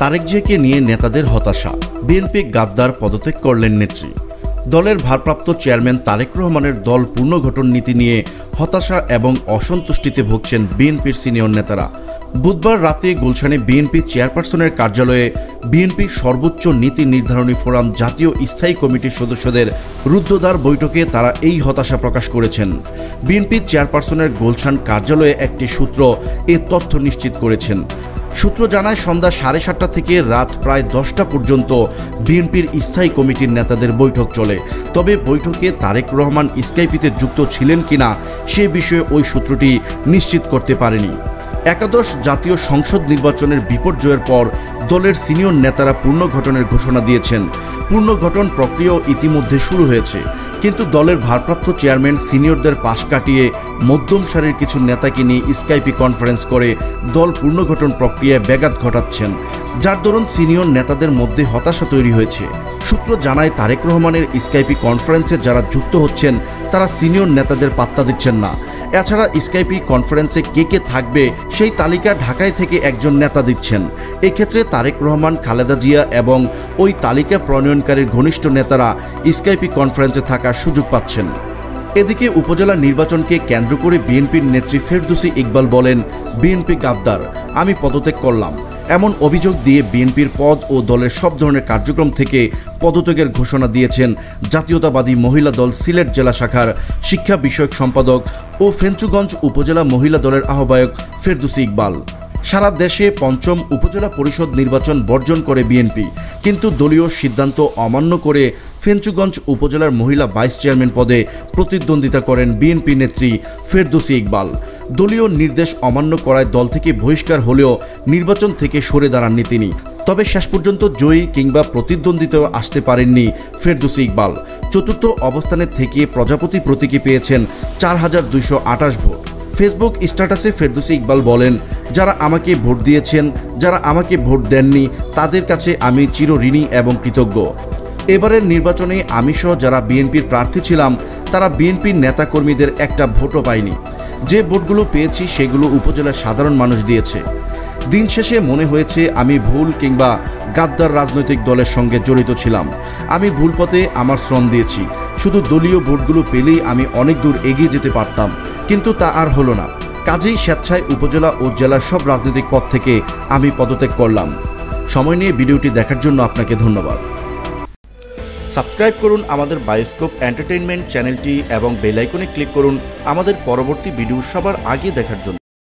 তারেক জিয়াকে নিয়ে নেতাদের হতাশা। বিএনপি গাদ্দার পদত্যাগ করলেন নেত্রী। দলের ভারপ্রাপ্ত চেয়ারম্যান তারেক রহমানের দল পুনর্গঠন নীতি নিয়ে হতাশা এবং অসন্তুষ্টিতে ভুগছেন বিএনপির সিনিয়র নেতারা। বুধবার রাতে গুলশানে বিএনপি চেয়ারপারসনের কার্যালয়ে বিএনপির সর্বোচ্চ নীতি নির্ধারণী ফোরাম জাতীয় স্থায়ী কমিটির সদস্যদের রুদ্ধদ্বার বৈঠকে তারা এই হতাশা প্রকাশ করেছেন। বিএনপি চেয়ারপারসনের গুলশান কার্যালয়ে একটি সূত্র এ তথ্য নিশ্চিত করেছেন। সূত্র জানায়, সন্ধ্যা সাড়ে সাতটা থেকে রাত প্রায় দশটা পর্যন্ত বিএনপির স্থায়ী কমিটির নেতাদের বৈঠক চলে। তবে বৈঠকে তারেক রহমান স্কাইপিতে যুক্ত ছিলেন কিনা সে বিষয়ে ওই সূত্রটি নিশ্চিত করতে পারেনি। একাদশ জাতীয় সংসদ নির্বাচনের বিপর্যয়ের পর দলের সিনিয়র নেতারা পুনর্গঠনের ঘোষণা দিয়েছেন। পুনর্গঠন প্রক্রিয়াও ইতিমধ্যে শুরু হয়েছে। কিন্তু দলের ভারপ্রাপ্ত চেয়ারম্যান সিনিয়রদের পাশ কাটিয়ে মধ্যম সারির কিছু নেতাকে নিয়ে স্কাইপি কনফারেন্স করে দল পুনর্গঠন প্রক্রিয়ায় ব্যাঘাত ঘটাচ্ছেন। যার দরুন সিনিয়র নেতাদের মধ্যে হতাশা তৈরি হয়েছে। সূত্র জানায়, তারেক রহমানের স্কাইপি কনফারেন্সে যারা যুক্ত হচ্ছেন, তারা সিনিয়র নেতাদের পাত্তা দিচ্ছেন না। এছাড়া স্কাইপি কনফারেন্সে কে কে থাকবে, সেই তালিকা ঢাকায় থেকে একজন নেতা দিচ্ছেন। এক্ষেত্রে তারেক রহমান, খালেদা জিয়া এবং ওই তালিকা প্রণয়নকারীর ঘনিষ্ঠ নেতারা স্কাইপি কনফারেন্সে থাকার সুযোগ পাচ্ছেন। এদিকে উপজেলা নির্বাচনকে কেন্দ্র করে বিএনপির নেত্রী ফেরদুসি ইকবাল বলেন, বিএনপি গাদ্দার, আমি পদত্যাগ করলাম। এমন অভিযোগ দিয়ে বিএনপির পদ ও দলের সব ধরনের কার্যক্রম থেকে পদত্যাগের ঘোষণা দিয়েছেন জাতীয়তাবাদী মহিলা দল সিলেট জেলা শাখার শিক্ষা বিষয়ক সম্পাদক ও ফেঞ্চুগঞ্জ উপজেলা মহিলা দলের আহ্বায়ক ফেরদুসি ইকবাল। সারা দেশে পঞ্চম উপজেলা পরিষদ নির্বাচন বর্জন করে বিএনপি, কিন্তু দলীয় সিদ্ধান্ত অমান্য করে ফেঞ্চুগঞ্জ উপজেলার মহিলা ভাইস চেয়ারম্যান পদে প্রতিদ্বন্দ্বিতা করেন বিএনপি নেত্রী ফেরদৌসি ইকবাল। দলীয় নির্দেশ অমান্য করায় দল থেকে বহিষ্কার হলেও নির্বাচন থেকে সরে দাঁড়াননি তিনি। তবে শেষ পর্যন্ত জয়ী কিংবা প্রতিদ্বন্দ্বিতাও আসতে পারেননি ফেরদৌসি ইকবাল। চতুর্থ অবস্থানে থেকে প্রজাপতি প্রতীকে পেয়েছেন চার হাজার দুইশো আঠাশ ভোট। ফেসবুক স্ট্যাটাসে ফেরদৌসি ইকবাল বলেন, যারা আমাকে ভোট দিয়েছেন, যারা আমাকে ভোট দেননি, তাদের কাছে আমি চিরঋণী এবং কৃতজ্ঞ। এবারের নির্বাচনে আমি সহ যারা বিএনপির প্রার্থী ছিলাম, তারা বিএনপির নেতাকর্মীদের একটা ভোটও পায়নি। যে ভোটগুলো পেয়েছি, সেগুলো উপজেলার সাধারণ মানুষ দিয়েছে। দিন শেষে মনে হয়েছে আমি ভুল কিংবা গাদ্দার রাজনৈতিক দলের সঙ্গে জড়িত ছিলাম। আমি ভুল পথে আমার শ্রম দিয়েছি। শুধু দলীয় ভোটগুলো পেলেই আমি অনেক দূর এগিয়ে যেতে পারতাম, কিন্তু তা আর হলো না। কাজেই স্বেচ্ছায় উপজেলা ও জেলার সব রাজনৈতিক পদ থেকে আমি পদত্যাগ করলাম। সময় নিয়ে ভিডিওটি দেখার জন্য আপনাকে ধন্যবাদ। সাবস্ক্রাইব করুন আমাদের বায়োস্কোপ এন্টারটেইনমেন্ট চ্যানেলটি এবং বেলাইকনে ক্লিক করুন আমাদের পরবর্তী ভিডিও সবার আগে দেখার জন্য।